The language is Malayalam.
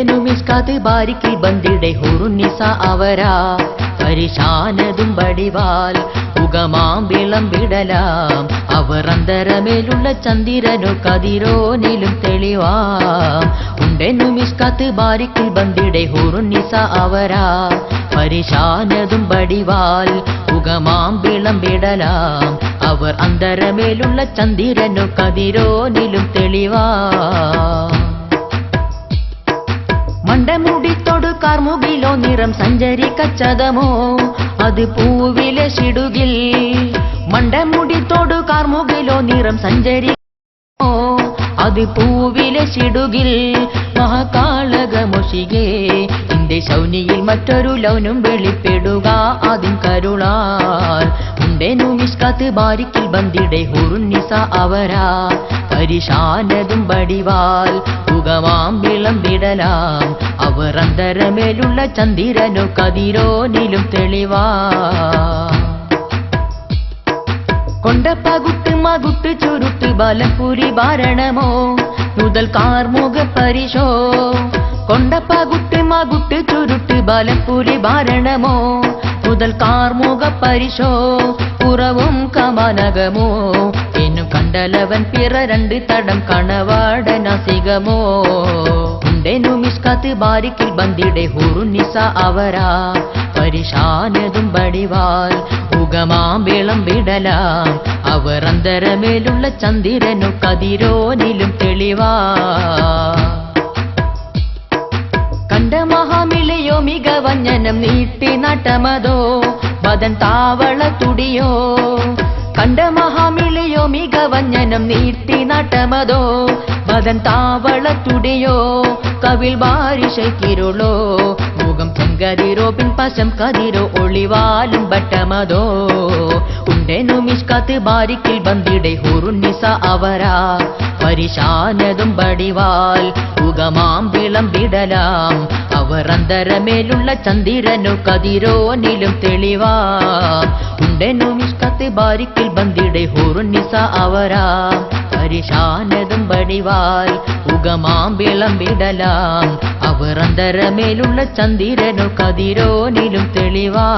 ഉണ്ടെനു മിസ്കാത്ത് ബാരിക്കിൽ ബന്ദിടെ ഹുറുന്നിസ അവരാ. പരിശാനതും വടിവാൽ പുകമാം വിളമ്പിടലാം അവർ അന്തരമേലുള്ള ചന്ദ്രനോ കതിരോനിലും തെളിവാം. ഉണ്ടെനു മിസ്കാത്ത് ബാരിക്കിൽ ബന്ദിടെ ഹുറുന്നിസ അവരാ. പരിശാനതും വടിവാൽ ഉഗമാം വിളമ്പിടലാം അവർ അന്തരമേലുള്ള ചന്ദ്രനോ കതിരോനിലും തെളിവാം. മണ്ടമുടിത്തോട് കാർമുകിലോ നിറം സഞ്ചരിക്കച്ചതമോ? അത് പൂവിലെ ശിടുകിൽ മണ്ടമുടിത്തോട് കാർമുകിലോ നിറം സഞ്ചരി അത് പൂവിലെ ശിടുകിൽ മഹാകാളകമൊഷികേ എന്റെ ശൗനിയിൽ മറ്റൊരു ലൗനും വെളിപ്പെടുക ആദ്യം കരുളാൽ. ഉണ്ടെനു മിസ്കാത്ത് ബാരിക്കിൽ ബന്ദിടെ ഹുറുന്നിസ അവരാ. പരിശാനതും വടിവാൽ ഉഗമാം വിളമ്പിടലാം. അവർ അന്തരമേലുള്ള ചന്ദ്രനോ കതിരോനിലും തെളിവാ. കൊണ്ടപ്പകുത്ത് മകുത്ത് ചുരുത്ത് ബലപുരി ഭരണമോ മുതൽ കാർമുക പരിശോ? കൊണ്ടപ്പകുത്ത് മകുട്ട് ചുരുട്ട് ബലപുരി ഭരണമോ മുതൽ കാർമുക പരിശോ പുറവും കമനകമോ എന്നു കണ്ടലവൻ പിറ രണ്ട് തടം കണവാടനസികമോ നസികമോ. മിസ്കാത്ത് ബാരിക്കിൽ ബന്ദിടെ ഹുറുനിസ അവരാ പരിശാനതും പടിവാൽ ഉഗമാമ്പിളം വിളമ്പിടലാം അവർ അന്തരമേലുള്ള ചന്ദ്രനു കതിരോനിലും തെളിവാ. മികവഞ്ഞനം നീട്ടി നട്ടമതോ ബദൻ താവള തുടിയോ? കണ്ട മഹാമിളിയോ മികവഞ്ഞനം നീട്ടി നട്ടമതോ ബദൻ താവള തുടിയോ? കവിൽ ബാരിശക്കിരുളോ മുഖം ചെങ്കതിരോ പിൻപശം കതിരോ ഒളിവാലും ബട്ടമതോ ഉണ്ടെനു മിഷ്കാത്ത് ബാരിക്കിൽ ബന്ദിടെ ഹുറുന്നിസ അവരാ. പരിശാനതും വടിവാൽ ഉഗമാം വിടലാം അവർ അന്തരമേലുള്ള ചന്ദ്രനു കതിരോനിലും തെളിവാ. ഉണ്ടെന്നു നിഷ്കത്ത് ബാരിക്കിൽ ബന്ദിടെ ഹുറുനിസ അവരാ. പരിശാനതും പടിവാൽ ഉഗമാം വിളമ്പിടലാം. അവർ അന്തരമേലുള്ള ചന്ദ്രനു കതിരോനിലും തെളിവാ.